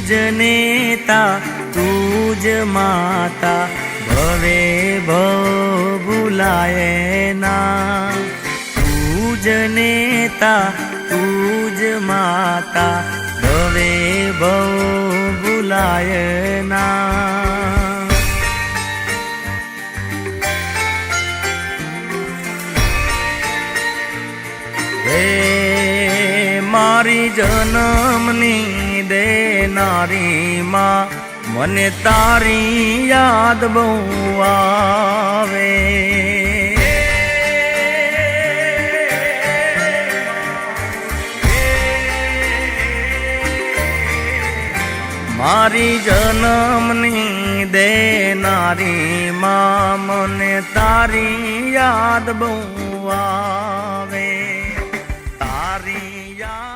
જ નેતા તું જ માતા, ભવે ભવ ભૂલાય ના. તું જ નેતા તું જ માતા, ભવે ભવ ભૂલાય ના મારી જન્મની નારી માં મને તારી યાદ બહુ આવે. મારી જન્મની દેનારી માં મને તારી યાદ બહુ આવે. તારી યાદ